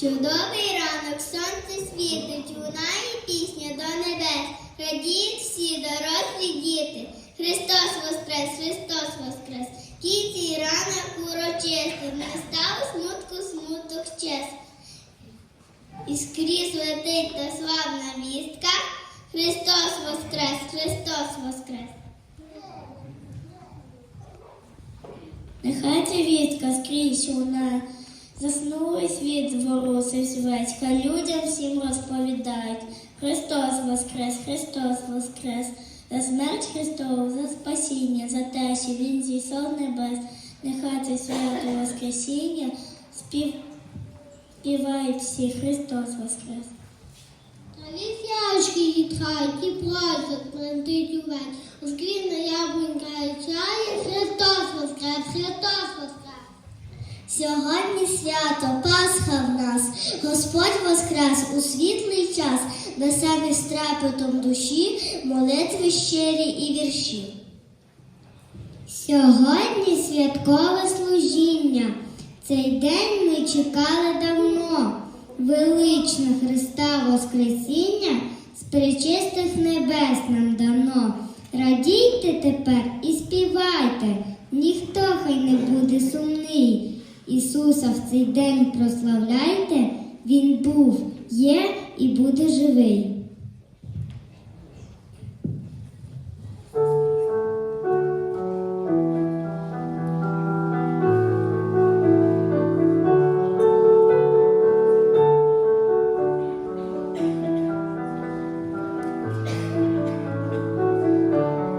Чудовий ранок, сонце світить, лунає пісня до небес. Радіють всі дорослі діти. Христос воскрес, Христос воскрес. Кіці ранок урочистий, не став смутку, смуток чес. І скрізь летить та славна вістка. Христос воскрес, Христос воскрес. Нехай ця вістка скрізь лунає, заснулий світ зворусився весь, людям всім розповідають. Христос воскрес, Христос воскрес, за смерть Христову, за спасіння, за те, що Він зійшов небес, нехай це свято Воскресіння спів... співають всі Христос воскрес. Та вісячки їдхають, і плачуть, плентить увесь, Ускрінна яблунька і чає, Христос воскрес, Христос воскрес. Сьогодні свято, Пасха в нас, Господь воскрес у світлий час, несе з трепетом душі, молитви щирі і вірші. Сьогодні святкове служіння. Цей день ми чекали давно. Величне Христа Воскресіння з причистих небес нам дано. Радійте тепер і співайте, ніхто хай не буде сумний. Ісуса в цей день прославляйте, Він був, є і буде живий.